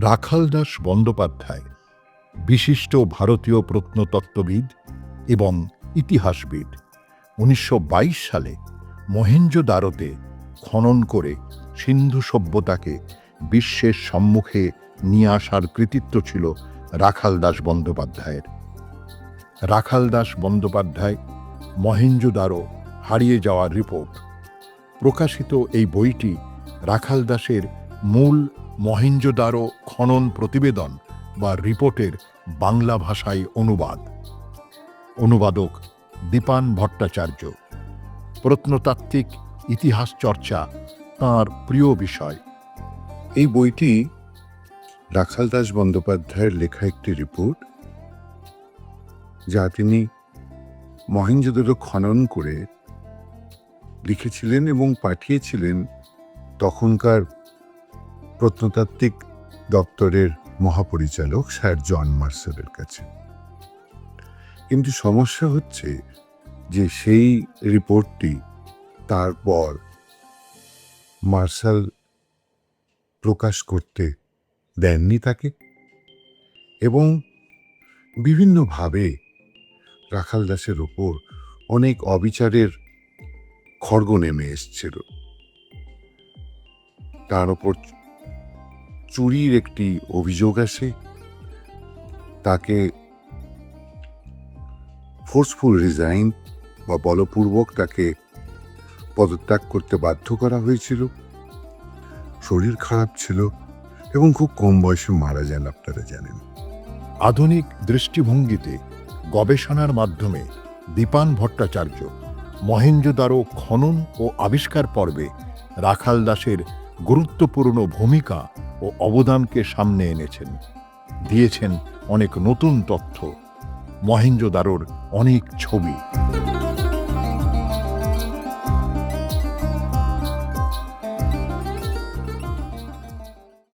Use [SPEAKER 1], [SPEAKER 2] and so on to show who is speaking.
[SPEAKER 1] রাখালদাস বন্দ্যোপাধ্যায়, বিশিষ্ট ভারতীয় প্রত্নতত্ত্ববিদ এবং ইতিহাসবিদ, উনিশশো বাইশ সালে মহেঞ্জোদারোতে খনন করে সিন্ধু সভ্যতাকে বিশ্বের সম্মুখে নিয়ে আসার কৃতিত্ব ছিল রাখালদাস বন্দ্যোপাধ্যায়ের। রাখালদাস বন্দ্যোপাধ্যায় মহেঞ্জোদারো হারিয়ে যাওয়ার রিপোর্ট। প্রকাশিত এই বইটি রাখালদাসের মূল মহেঞ্জোদারো খনন প্রতিবেদন বা রিপোর্টের বাংলা ভাষায় অনুবাদ। অনুবাদক দীপান ভট্টাচার্য। প্রত্নতাত্ত্বিক ইতিহাস চর্চা তাঁর প্রিয় বিষয়।
[SPEAKER 2] এই বইটি রাখালদাস বন্দ্যোপাধ্যায়ের লেখা একটি রিপোর্ট, যা তিনি মহেঞ্জোদারো খনন করে লিখেছিলেন এবং পাঠিয়েছিলেন তখনকার প্রত্নতাত্ত্বিক দপ্তরের মহাপরিচালক স্যার জন মার্সেলের কাছে। কিন্তু সমস্যা হচ্ছে যে সেই রিপোর্টটি তারপর মার্শাল প্রকাশ করতে দেননি তাকে এবং বিভিন্নভাবে রাখাল দাসের ওপর অনেক অবিচারের খড়গ নেমে এসছিল। তার ওপর চুরির একটি অভিযোগ আসে। তাকে ফোর্সফুল রিজাইন বা বলপূর্বক তাকে পদত্যাগ করতে বাধ্য করা হয়েছিল। শরীর খারাপ ছিল এবং খুব কম বয়সে মারা যান, আপনারা জানেন।
[SPEAKER 1] আধুনিক দৃষ্টিভঙ্গিতে গবেষণার মাধ্যমে দীপান ভট্টাচার্য মহেঞ্জোদারো খনন ও আবিষ্কার পর্বে রাখাল দাসের গুরুত্বপূর্ণ ভূমিকা ও অবদানকে সামনে এনেছেন। দিয়েছেন অনেক নতুন তথ্য। মহেন্দ্রদারোর অনেক ছবি।